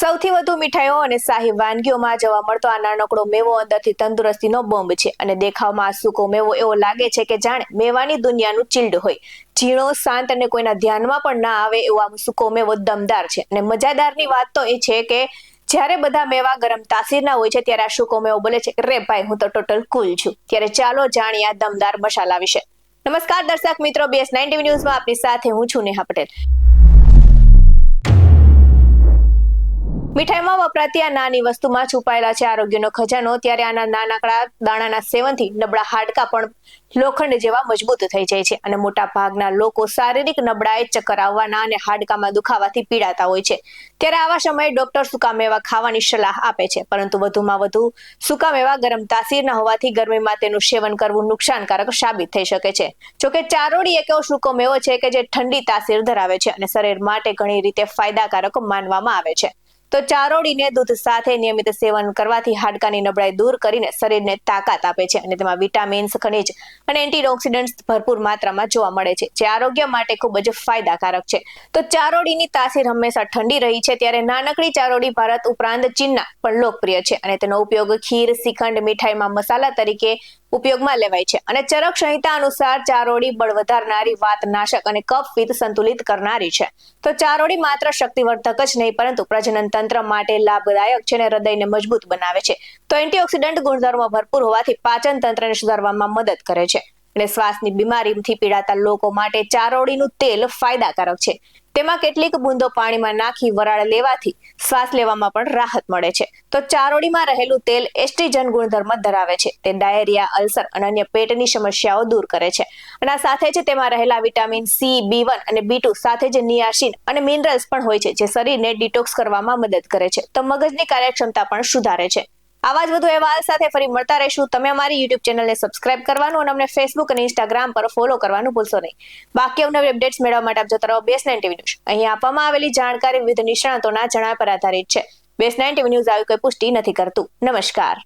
સૌથી વધુ મીઠાઈઓ અને શાહી વાનગીઓમાં જોવા મળતો આ નાનકડો મેવો અંદરથી તંદુરસ્તીનો બોમ્બ છે અને દેખાવમાં સૂકો મેવો એવો લાગે છે કે જાણે મેવાની દુનિયાનું ચીલ્ડ હોય. ઝીણો, શાંત અને કોઈના ધ્યાનમાં પણ ના આવે એવો આ સૂકો મેવો દમદાર છે. અને મજાદારની વાત તો એ છે કે જ્યારે બધા મેવા ગરમ તાસીરના હોય છે ત્યારે આ સૂકો મેવો બોલે છે કે, રે ભાઈ, હું તો ટોટલ કુલ છું. ત્યારે ચાલો જાણીએ આ દમદાર મસાલા વિશે. નમસ્કાર દર્શક મિત્રો બીએસ નાઇન્ટી ન્યૂઝમાં આપની સાથે હું છું નેહા પટેલ. મીઠાઈમાં વપરાતી આ નાની વસ્તુમાં છુપાયેલા છે આરોગ્યનો ખજાનો. ત્યારે આના નાનકડા દાણાના સેવનથી નબળા હાડકા પણ લોખંડ જેવા મજબૂત થઈ જાય છે અને મોટા ભાગના લોકો શારીરિક નબળાઈ ચક્કર આવવાના અને હાડકામાં દુખાવાથી પીડાતા હોય છે. ત્યારે આવા સમયે ડોક્ટર સુકા મેવા ખાવાની સલાહ આપે છે. પરંતુ વધુમાં વધુ સુકા મેવા ગરમ તાસીરના હોવાથી ગરમીમાં તેનું સેવન કરવું નુકસાનકારક સાબિત થઈ શકે છે. જોકે ચારોડી એક એવો સૂકો મેવો છે કે જે ઠંડી તાસીર ધરાવે છે અને શરીર માટે ઘણી રીતે ફાયદાકારક માનવામાં આવે છે. તો ચારોડીને દૂધ સાથે નિયમિત સેવન કરવાથી હાડકાની નબળાઈ દૂર કરીને શરીરને તાકાત આપે છે અને તેમાં વિટામિન્સ, ખનિજ અને એન્ટીઓક્સિડન્ટ્સ ભરપૂર માત્રામાં જોવા મળે છે, જે આરોગ્ય માટે ખૂબ જ ફાયદાકારક છે. તો ચારોડીની તાસીર હંમેશા ઠંડી રહી છે ત્યારે નાનકડી ચારોડી ભારત ઉપરાંત ચીનના પણ લોકપ્રિય છે અને તેનો ઉપયોગ ખીર, શ્રીખંડ, મીઠાઈમાં મસાલા તરીકે ઉપયોગમાં લેવાય છે. અને ચરક સંહિતા અનુસાર ચારોડી બળ વધારનારી વાત, નાશક અને કફ, પિત્ત સંતુલિત કરનારી છે. તો ચારોડી માત્ર શક્તિવર્ધક જ નહીં, પરંતુ પ્રજનન તંત્ર માટે લાભદાયક છે અને હૃદયને મજબૂત બનાવે છે. તો એન્ટીઓક્સિડન્ટ ગુણધર્મો ભરપૂર હોવાથી પાચન તંત્રને સુધારવામાં મદદ કરે છે. અને શ્વાસની બીમારીથી પીડાતા લોકો માટે ચારોડીનું તેલ ફાયદાકારક છે. તેમાં કેટલીક બૂંદો પાણીમાં નાખી વરાળ લેવાથી શ્વાસ લેવામાં પણ રાહત મળે છે. તો ચારોડીમાં રહેલું તેલ એસ્ટ્રીજન ગુણધર્મ ધરાવે છે. તે ડાયેરિયા, અલ્સર અને અન્ય પેટની સમસ્યાઓ દૂર કરે છે. અને આ સાથે જ તેમાં રહેલા વિટામિન સી, બી વન અને બી ટુ સાથે જ નિયાસિન અને મિનરલ્સ પણ હોય છે, જે શરીરને ડિટોક્સ કરવામાં મદદ કરે છે. તો મગજની કાર્યક્ષમતા પણ સુધારે છે. આવા જ વધુ અહેવાલ સાથે ફરી મળતા રહીશું. તમે અમારી યુટ્યુબ ચેનલને સબસ્ક્રાઇબ કરવાનું અને અમને ફેસબુક અને ઇન્સ્ટાગ્રામ પર ફોલો કરવાનું ભૂલશો નહીં. બાકી અવનવી અપડેટ્સ મેળવવા માટે આપ જતા રહો બેસ નાઇન ન્યૂઝ અહીં આપવામાં આવેલી જાણકારી વિવિધ નિષ્ણાતોના જણાવ્યા પર આધારિત છે. બેસ નાઇન ન્યૂઝ આવી કોઈ પુષ્ટિ નથી કરતું. નમસ્કાર.